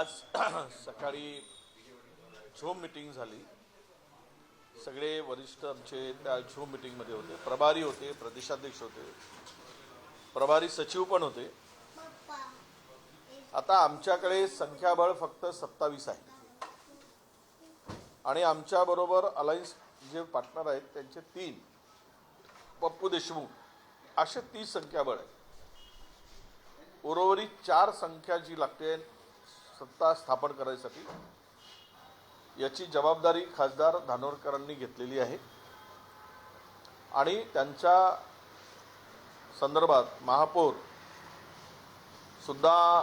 आज सकाळी zoom meeting झाली. सगळे वरिष्ठ आमचे त्या झूम मिटिंगमध्ये होते. प्रभारी होते प्रदेशाध्यक्ष होते. प्रभारी सचिव पण होते. आता आमच्याकडे संख्याबळ फक्त सत्तावीस आहे. आणि आमच्याबरोबर अलायन्स जे पार्टनर आहेत त्यांचे तीन. पप्पू देशमुख. असे तीस संख्याबळ आहे उर्वरित चार संख्या जी लागते सत्ता स्थापन करायसाठी याची जबाबदारी खासदार धानोरकरांनी घेतलेली आहे. आणि त्यांच्या संदर्भात महापौर सुद्धा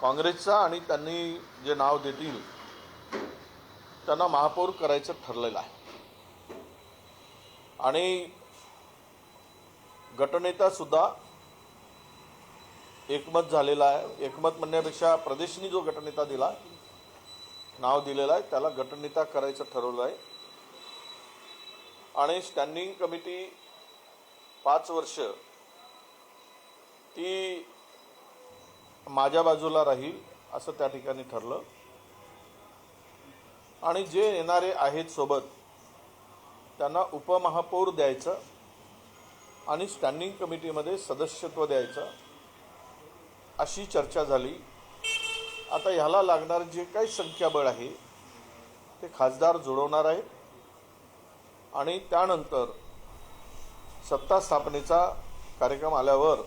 काँग्रेसचा आणि त्यांनी जे नाव देतील त्यांना महापौर करायचं ठरलेलं आहे. आणि गटनेता सुद्धा एकमत झालेला आहे. एकमत म्हणण्यापेक्षा प्रदेशनी जो गटनेता दिला नाव दिलेलं आहे त्याला गटनेता करायचं ठरवलं आहे. आणि स्टँडिंग कमिटी पाच वर्ष ती माझ्या बाजूला राहील असं त्या ठिकाणी ठरलं. आणि जे येणारे आहेत सोबत त्यांना उपमहापौर द्यायचं. आणि स्टँडिंग कमिटीमध्ये सदस्यत्व द्यायचं. अशी चर्चा झाली. आता ह्याला लागणार जे काही संख्याबळ आहे ते खासदार जुळवणार आहेत. आणि त्यानंतर सत्ता स्थापनेचा कार्यक्रम आल्यावर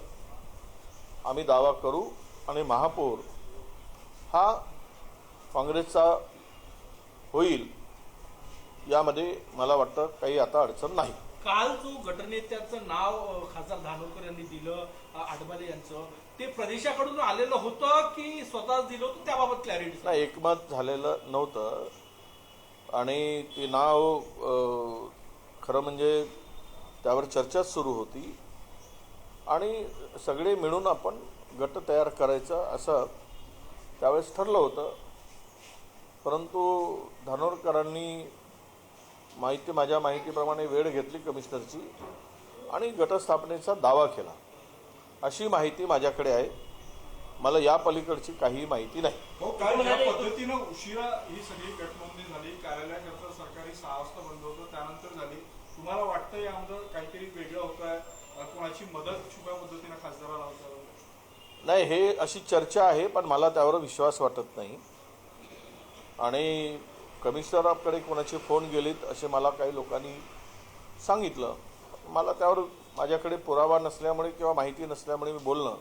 आम्ही दावा करू आणि महापौर हा काँग्रेसचा होईल यामध्ये मला वाटतं काही आता अडचण नाही. काल जो गटनेत्याचं नाव खासदार धानोरकर यांनी दिलं आडबाले यांचं ते प्रदेशाकडून आलेलं होतं की स्वतःच दिलं होतं? त्याबाबत क्लॅरिटी नाही एकमत झालेलं नव्हतं. आणि ते नाव खरं म्हणजे त्यावर चर्चाच सुरू होती. आणि सगळे मिळून आपण गट तयार करायचं असं त्यावेळेस ठरलं होतं. परंतु धानोरकरांनी माहिती माझ्या माहितीप्रमाणे वेळ घेतली कमिशनरची आणि गटस्थापनेचा दावा केला. अशी माहिती माझ्याकडे आहे. मला या पलीकडची काही माहिती नाही. हो काय पद्धतीनं उशिरा ही सगळी गटनोंदणी झाली. कार्यालयाकरता सरकारी सहा वाजता बंद होतं त्यानंतर झाली. तुम्हाला वाटतं यामध्ये काहीतरी वेगळं होत आहे? कोणाची मदत छुप्या पद्धतीनं खासदाराला होतं? नाही हे अशी चर्चा आहे पण मला त्यावर विश्वास वाटत नाही. आणि कमिशनराकडे कोणाचे फोन गेलेत असे मला काही लोकांनी सांगितलं. मला त्यावर माझ्याकडे पुरावा नसल्यामुळे किंवा माहिती नसल्यामुळे मी बोलणं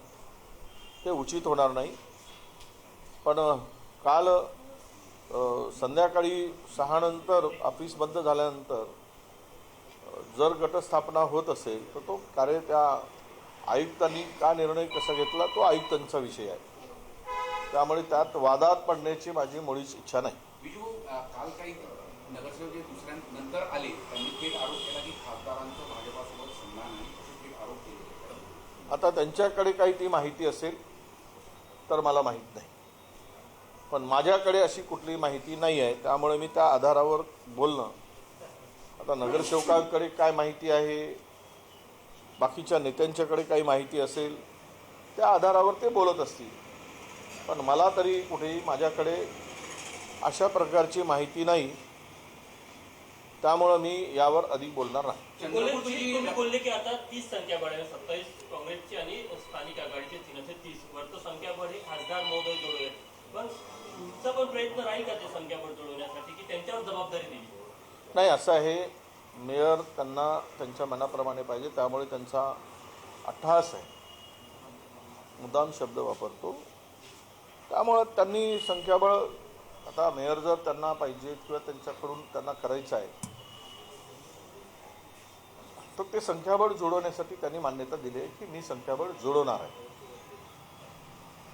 ते उचित होणार नाही. पण काल संध्याकाळी सहानंतर ऑफिस बंद झाल्यानंतर जर गटस्थापना होत असेल तर तो कार्य त्या आयुक्तांनी का निर्णय कसा घेतला तो आयुक्तांचा विषय आहे. त्यामुळे त्यात वादात पडण्याची माझी मुळीच इच्छा नाही. काल काही नगरसेवक जे दुसऱ्या नंतर आले त्यांनी थेट आरोप केला की खासदारांचं भाजपासोबत संधान आहे असे थेट आरोप केले आता त्यांच्याकडे काही ती माहिती असेल तर मला माहीत नाही. पण माझ्याकडे अशी कुठली माहिती नाही आहे त्यामुळे मी त्या आधारावर बोलणं. आता नगरसेवकांकडे काय माहिती आहे? बाकीच्या नेत्यांच्याकडे काही माहिती असेल त्या आधारावर ते बोलत असतील. पण मला तरी कुठेही माझ्याकडे अशा प्रकारची माहिती नाही त्यामुळं मी यावर अधिक बोलणार नाही. बोलले की आता तीस सत्तावीस काँग्रेसची आणि स्थानिक आघाडीचे तीन असे तीस. वरचं संख्याबळ हे खासदार महोदय जोडूयात पण तुमचा पण प्रयत्न राहील का ते संख्याबळ जोडवण्यासाठी की त्यांच्यावर जबाबदारी दिली? नाही असं आहे. मेयर त्यांना त्यांच्या मनाप्रमाणे पाहिजे त्यामुळे त्यांचा अट्टहास आहे. मुद्दाम शब्द वापरतो. त्यामुळं त्यांनी संख्याबळ आता मेयर जर त्यांना पाहिजे किंवा त्यांच्याकडून त्यांना करायचं आहे तर ते संख्याबळ जोडवण्यासाठी त्यांनी मान्यता दिली आहे की मी संख्याबळ जोडवणार आहे.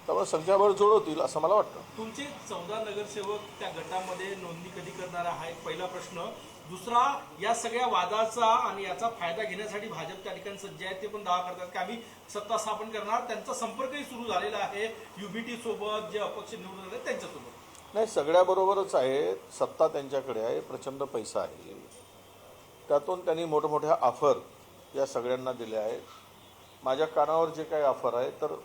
त्यामुळे संख्याबळ जोडवतील असं मला वाटतं. तुमचे चौदा नगरसेवक त्या गटामध्ये नोंदणी कधी करणार हा एक पहिला प्रश्न. दुसरा या सगळ्या वादाचा आणि याचा फायदा घेण्यासाठी भाजप त्या ठिकाणी सज्ज आहे ते पण दावा करतात की आम्ही सत्ता स्थापन करणार. त्यांचा संपर्कही सुरू झालेला आहे. युबीटी सोबत जे अपक्ष निवडून आले त्यांच्यासोबत. नाही सगळ्याबरोबरच आहे. सत्ता त्यांच्याकडे आहे. प्रचंड पैसा आहे. त्यातून त्यांनी मोठमोठ्या ऑफर या सगळ्यांना दिल्या आहेत. माझ्या कानावर जे काही ऑफर आहे तर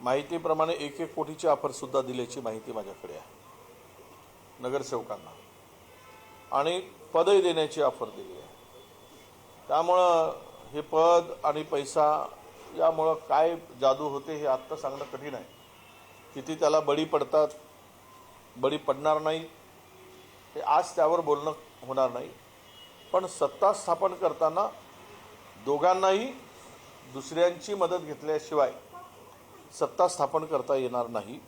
माहितीप्रमाणे एक एक कोटीची ऑफरसुद्धा दिल्याची माहिती माझ्याकडे आहे. नगरसेवकांना. आणि पदही देण्याची ऑफर दिली आहे. त्यामुळं हे पद आणि पैसा यामुळं काय जादू होते हे आत्ता सांगणं कठीण आहे. किती त्याला बळी पडतात बळी पडणार नाही हे आज त्यावर बोलणं होणार नाही. पण सत्ता स्थापन करताना दोघांनाही दुसऱ्यांची मदत घेतल्याशिवाय सत्ता स्थापन करता येणार नाही.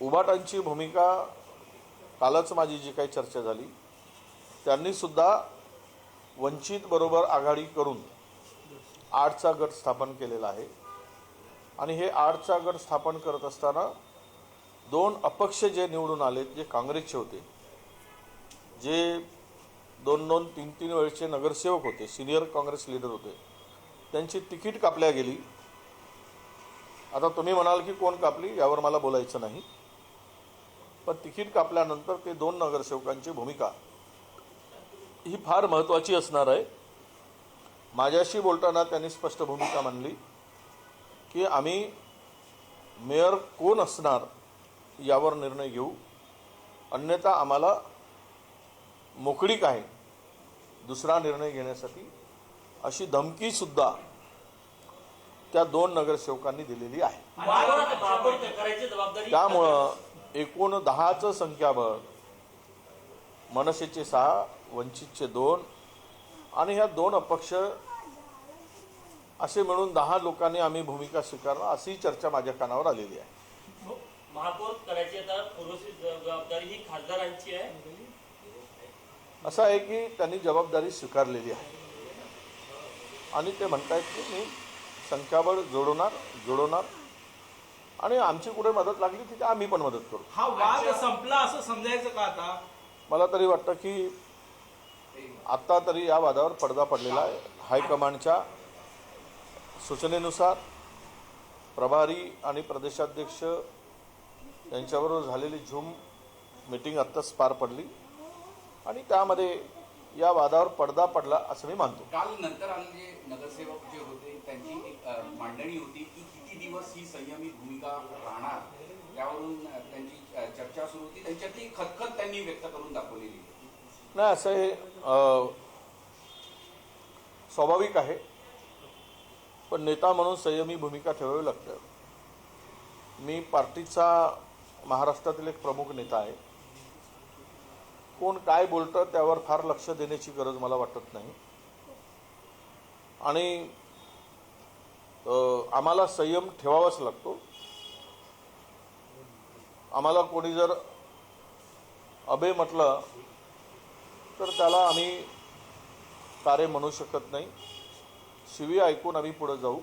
उभाटांची भूमिका कालच माझी जी काही चर्चा झाली त्यांनीसुद्धा वंचित बरोबर आघाडी करून आठचा गट स्थापन केलेला आहे. आणि हे आठचा गट स्थापन करत असताना दोन अपक्ष जे निवडून आले जे काँग्रेसचे होते जे दोन दोन तीन तीन वेळचे नगरसेवक होते सिनियर काँग्रेस लीडर होते. त्यांची तिकीट कापल्या गेली. आता तुम्ही म्हणाल की कोण कापली यावर मला बोलायचं नाही. पण तिकीट कापल्यानंतर ते दोन नगरसेवकांची भूमिका ही फार महत्त्वाची असणार आहे. माझ्याशी बोलताना त्यांनी स्पष्ट भूमिका मांडली की आम्ही मेयर कोण असणार यावर निर्णय घेऊ. अन्यथा आम्हाला मोकळीक आहे दुसरा निर्णय घेण्यासाठी अशी धमकीसुद्धा त्या दोन नगरसेवकांनी दिलेली आहे. त्यामुळं एकूण दहाचं संख्याबळ मनसेचे सहा वंचितचे दोन आणि ह्या दोन अपक्ष असे मिळून दहा लोकांनी आम्ही भूमिका स्वीकारणं अशी चर्चा माझ्या कानावर आलेली आहे. महापौर करायची आता पुरोशी जबाबदारी ही खासदारांची आहे. असं आहे की त्यांनी जबाबदारी स्वीकारलेली आहे. आणि ते म्हणतायत की मी संख्याबळ जोडवणार जोडवणार आणि आमची कुठे मदत लागली तिथे आम्ही पण मदत करू. हा वाद संपला असं समजायचं का आता? मला तरी वाटतं की आत्ता तरी या वादावर पडदा पडलेला आहे. हायकमांडच्या सूचनेनुसार प्रभारी आणि प्रदेशाध्यक्ष यांच्याबरोबर झालेली झूम मीटिंग आत्ताच पार पडली. आणि त्यामध्ये या वादावर पडदा पडला असं मी मानतो. काल नंतर आलेले नगरसेवक जे होते त्यांची एक मांडणी होती की किती दिवस ही संयमी भूमिका राहणार? त्यावरून त्यांची चर्चा सुरू होती. त्यांच्यातली खतखत त्यांनी व्यक्त करून दाखवलेली. नाही असं हे स्वाभाविक आहे. पण नेता म्हणून संयमी भूमिका ठेवावी लागते. मी पार्टीचा महाराष्ट्रातील एक प्रमुख नेता आहे. कोण काय बोलतं त्यावर फार लक्ष देण्याची गरज मला वाटत नाही. आणि आम्हाला संयम ठेवावाच लागतो. आम्हाला कोणी जर अबे म्हटलं तर त्याला आम्ही कार्य म्हणू शकत नाही. शिवी ऐकून आम्ही पुढं जाऊ.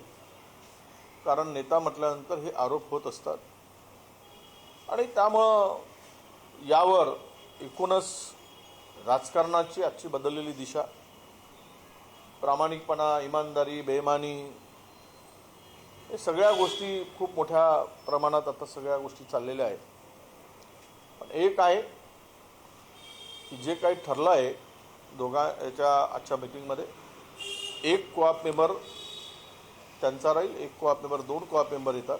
कारण नेता म्हटल्यानंतर हे आरोप होत असतात. आणि त्यामुळं यावर एकूणच राजकारणाची आजची बदललेली दिशा प्रामाणिकपणा इमानदारी बेमानी हे सगळ्या गोष्टी खूप मोठ्या प्रमाणात आता सगळ्या गोष्टी चाललेल्या आहेत. पण एक आहे की जे काही ठरलं आहे दोघा याच्या आजच्या मिटिंगमध्ये एक कोआप मेंबर त्यांचा राहील एक कोआप मेंबर दोन कोआप मेंबर येतात.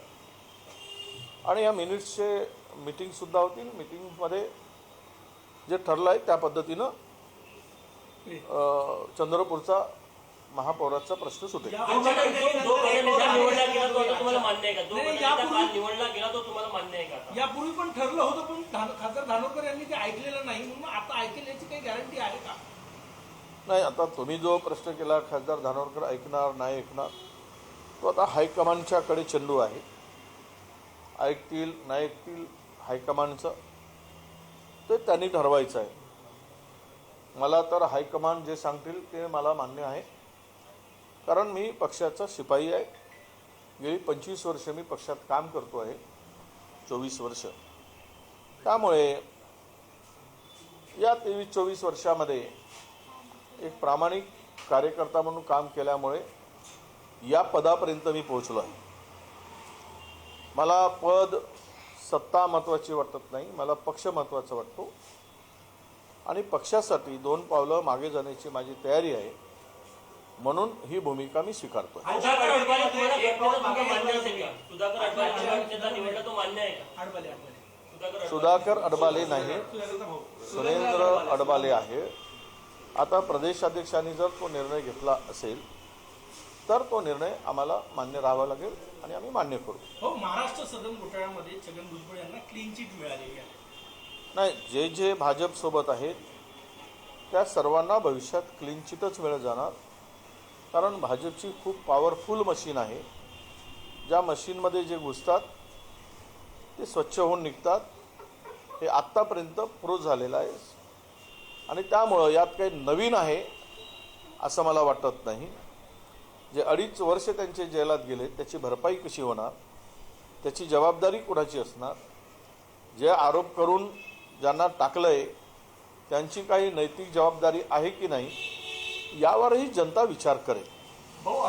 आणि या मिनिट्सचे मिटिंगसुद्धा होतील. मिटिंगमध्ये जे ठरलं आहे त्या पद्धतीनं अं, चंद्रपूरचा महापौराचा प्रश्न सुटेल. यापूर्वी- पण ठरलं होतं पण खासदार धानोरकर यांनी ते ऐकलेलं नाही म्हणून आता ऐकेल याची काही गॅरंटी आहे का? नाही आता तुम्ही जो प्रश्न केला खासदार धानोरकर ऐकणार नाही ऐकणार तो आता हायकमांडच्याकडे चेंडू आहे. ऐकतील नाही ऐकतील हायकमांडचं ते त्यांनी ठरवायचं आहे. मला तर हायकमांड जे सांगतील ते मला मान्य आहे. कारण मी पक्षाचा शिपाई आहे. गेली पंचवीस वर्ष मी पक्षात काम करतो आहे. चोवीस वर्ष. त्यामुळे या तेवीस चोवीस वर्षामध्ये एक प्रामाणिक कार्यकर्ता म्हणून काम केल्यामुळे या पदापर्यंत मी पोहोचलो आहे. मला पद सत्ता महत्त्वाची वाटत नाही मला पक्ष महत्त्वाचा वाटतो. आणि पक्षासाठी दोन पावलं मागे जाण्याची माझी तयारी आहे. म्हणून ही भूमिका मी स्वीकारतोय. सुधाकर अडबाले नाही. सुरेंद्र अडबाले आहे. आता प्रदेशाध्यक्षांनी जर तो निर्णय घेतला असेल तर तो निर्णय आम्हाला मान्य राहावा लागेल. आणि आम्ही मान्य करू. हो महाराष्ट्र सदन घोटाळ्यामध्ये छगन भुजबळ यांना क्लीन चिट मिळालेली आहे. नाही जे जे भाजपसोबत आहेत त्या सर्वांना भविष्यात क्लीन चिटच मिळत जाणार. कारण भाजपची खूप पॉवरफुल मशीन आहे. ज्या मशीनमध्ये जे घुसतात ते स्वच्छ होऊन निघतात. हे आत्तापर्यंत प्रूव्ह झालेलं आहे. आणि त्यामुळं यात काही नवीन आहे असं मला वाटत नाही. जे अडीच वर्ष त्यांचे जेलात गेले त्याची भरपाई कशी होणार? त्याची जबाबदारी कुणाची असणार? जे आरोप करून ज्यांना टाकलंय त्यांची काही नैतिक जबाबदारी आहे की नाही यावरही जनता विचार करेल. भाऊ